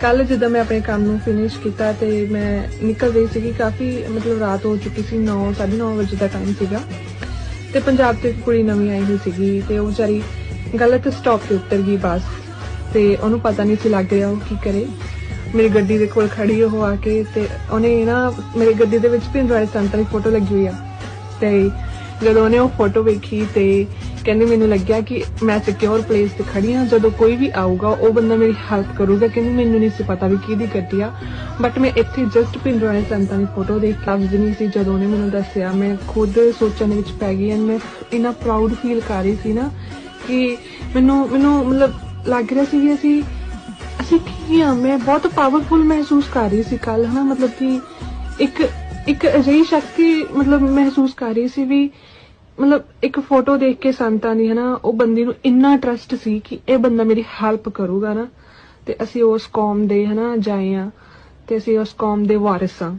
ਕੱਲ ਜਦੋਂ ਮੈਂ ਆਪਣੇ ਕੰਮ ਨੂੰ ਫਿਨਿਸ਼ ਕੀਤਾ ਤੇ ਮੈਂ ਨਿਕਲ ਰਹੀ ਸੀਗੀ, ਕਾਫੀ ਮਤਲਬ ਰਾਤ ਹੋ ਚੁੱਕੀ ਸੀ 9 9:30 ਵਜੇ ਦਾ ਟਾਈਮ ਸੀਗਾ। ਤੇ ਪੰਜਾਬ ਤੋਂ ਇੱਕ ਕੁੜੀ ਨਵੀਂ ਆਈ ਹੋਈ ਸੀਗੀ ਤੇ ਉਹ ਵਿਚਾਰੀ ਗਲਤ ਸਟਾਪ ਤੇ ਉਤਰ ਗਈ ਬੱਸ। ਤੇ ਉਹਨੂੰ ਪਤਾ ਨਹੀਂ ਸੀ ਲੱਗ ਰਿਹਾ ਉਹ ਕੀ ਕਰੇ। ਮੇਰੀ ਗੱਡੀ ਦੇ ਕੋਲ ਖੜੀ ਉਹ ਆ ਕੇ ਤੇ ਉਹਨੇ ਨਾ, ਮੇਰੀ ਗੱਡੀ ਦੇ ਵਿੱਚ ਪਿੰਡਰਾਏ ਸੰਤਾਂ ਦੀ ਫੋਟੋ ਲੱਗੀ ਹੋਈ ਆ। ਤੇ ਜਦੋਂ ਉਹਨੇ ਉਹ ਫੋਟੋ ਵੇਖੀ ਤੇ ਕਹਿੰਦੇ ਮੈਨੂੰ ਲੱਗਿਆ ਕਿ ਮੈਂ ਸਿਕਿਉਰ ਪਲੇਸ ਤੇ ਖੜੀ ਆ ਜਦੋਂ ਕੋਈ ਵੀ ਆਊਗਾ, ਉਹ ਬੰਦਾ ਮੇਰੀ ਹੈਲਪ ਕਰੂਗਾ। ਕਹਿੰਦੀ ਮੈਨੂੰ ਨਹੀਂ ਸੀ ਪਤਾ ਵੀ ਕਿਹਦੀ ਗੱਡੀ ਆ। ਬਟ ਮੈਂ ਇੱਥੇ ਜਸਟ ਪਿੰਡਰਾਏ ਸੰਤਾਂ ਦੀ ਫੋਟੋ ਦੇਖ ਕੇ ਲਫ਼ਜ਼ ਨਹੀਂ ਸੀ, ਜਦੋਂ ਉਹਨੇ ਮੈਨੂੰ ਦੱਸਿਆ। ਮੈਂ ਖੁਦ ਸੋਚਣ ਵਿੱਚ ਪੈ ਗਈ ਐਂਡ ਮੈਂ ਇਨਾ ਪ੍ਰਾਊਡ ਫੀਲ ਕਰ ਰਹੀ ਸੀ ਨਾ ਕਿ ਮੈਨੂੰ ਮੈਨੂੰ ਮਤਲਬ ਲੱਗ ਰਿਹਾ ਸੀ ਕਿ ਅਸੀਂ ਅਸੀਂ ਕੀ ਆ? ਮੈਂ ਬਹੁਤ ਪਾਵਰਫੁਲ ਮਹਿਸੂਸ ਕਰ ਰਹੀ ਸੀ ਕੱਲ ਹਨਾ? ਮਤਲਬ ਕਿ ਇੱਕ ਇੱਕ ਅਜਿਹੀ ਸ਼ਕਤੀ ਮਤਲਬ ਮਹਿਸੂਸ ਕਰ ਰਹੀ ਸੀ ਵੀ ਮਤਲਬ ਇੱਕ ਫੋਟੋ ਦੇਖ ਕੇ ਸੰਤਾਂ ਦੀ, ਹਨਾ, ਉਹ ਬੰਦੇ ਨੂੰ ਇੰਨਾ ਟਰਸਟ ਸੀ ਕਿ ਇਹ ਬੰਦਾ ਮੇਰੀ ਹੈਲਪ ਕਰੂਗਾ ਨਾ, ਤੇ ਅਸੀਂ ਉਸ ਕੌਮ ਦੇ, ਹਨਾ, ਜਾਏ ਆ ਤੇ ਅਸੀਂ ਉਸ ਕੌਮ ਦੇ ਵਾਰਿਸ ਆ